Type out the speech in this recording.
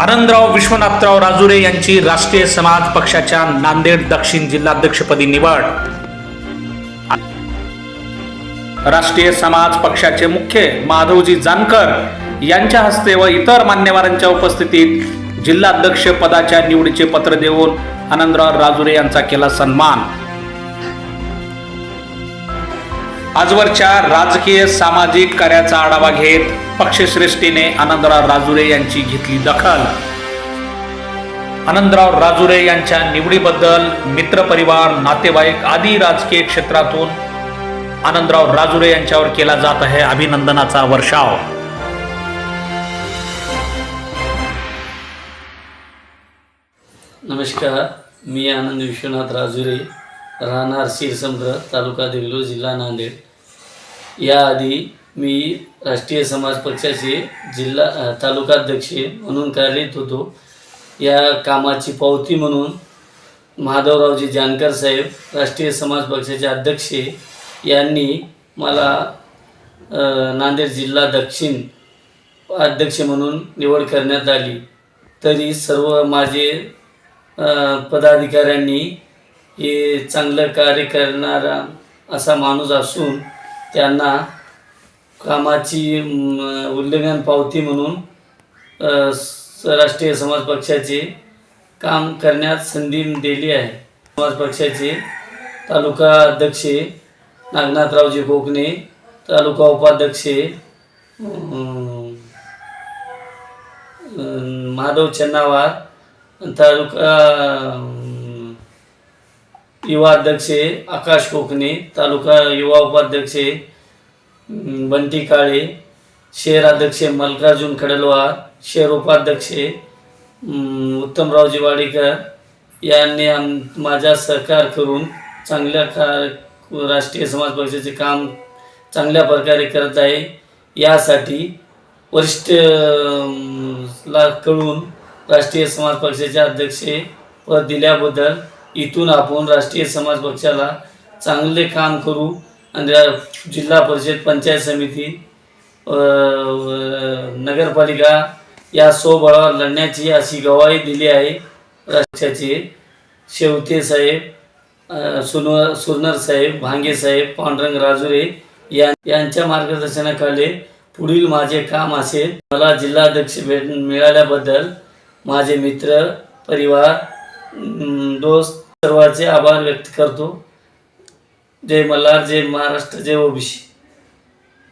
आनंदराव विश्वनाथराव राजुरे यांची राष्ट्रीय समाज पक्षाच्या नांदेड दक्षिण जिल्हाध्यक्षपदी निवड. राष्ट्रीय समाज पक्षाचे मुख्य माधवजी जानकर यांच्या हस्ते व इतर मान्यवरांच्या उपस्थितीत जिल्हाध्यक्ष पदाच्या निवडीचे पत्र देऊन आनंदराव राजुरे यांचा केला सन्मान. आजवरच्या राजकीय सामाजिक कार्याचा आढावा घेत पक्षश्रेष्ठीने आनंदराव राजुरे यांची घेतली दखल. आनंदराव राजुरे यांच्या निवडीबद्दल मित्रपरिवार नातेवाईक आदी राजकीय क्षेत्रातून आनंदराव राजुरे यांच्यावर केला जात आहे अभिनंदनाचा वर्षाव. नमस्कार मी आनंद विश्वनाथ राजुरे राहणार शिरसमुद्र तालुका देगलूर जिल्हा नांदेड. याआधी मी राष्ट्रीय समाज पक्षाचे जिल्हा तालुकाध्यक्ष म्हणून कार्यरत होतो. या कामाची पावती म्हणून माधवरावजी जानकर साहेब राष्ट्रीय समाज पक्षाचे अध्यक्ष यांनी मला नांदेड जिल्हा दक्षिण अध्यक्ष म्हणून निवड करण्यात आली. तरी सर्व माझे पदाधिकाऱ्यांनी हे चांगलं कार्य करणारा असा माणूस असून त्यांना कामाची उल्लंघन पावती म्हणून स- राष्ट्रीय समाज पक्षाचे काम करण्यात संधी दिली आहे. समाज पक्षाचे तालुका अध्यक्ष नागनाथरावजी कोकणे तालुका उपाध्यक्ष माधव चन्नावार तालुका युवा अध्यक्ष आकाश कोकणे तालुका युवा उपाध्यक्ष बंटी काळे शहर अध्यक्ष मल्लिकार्जुन खडलवार शहर उपाध्यक्ष उत्तमरावजी वाडेकर यांनी आम माझा सहकार करून चांगल्या का राष्ट्रीय समाज पक्षाचे काम चांगल्या प्रकारे करत आहे. यासाठी वरिष्ठ ला कळून राष्ट्रीय समाज पक्षाचे अध्यक्ष पद दिल्याबद्दल इथून आपण राष्ट्रीय समाज पक्षाला चांगले काम करू आणि जिल्हा परिषद पंचायत समिती नगरपालिका या सोबळावर लढण्याची अशी गवाही दिली आहे. राष्ट्राचे शेवते साहेब सुन सुरनर साहेब भांगे साहेब पांडुरंग राजुरे या यांच्या मार्गदर्शनाखाली पुढील माझे काम असेल. मला जिल्हाध्यक्ष भेट मिळाल्याबद्दल माझे मित्र परिवार दोस्त सर्वांचे आभार व्यक्त करतो. जय मल्हार जय महाराष्ट्र जय ओबीसी.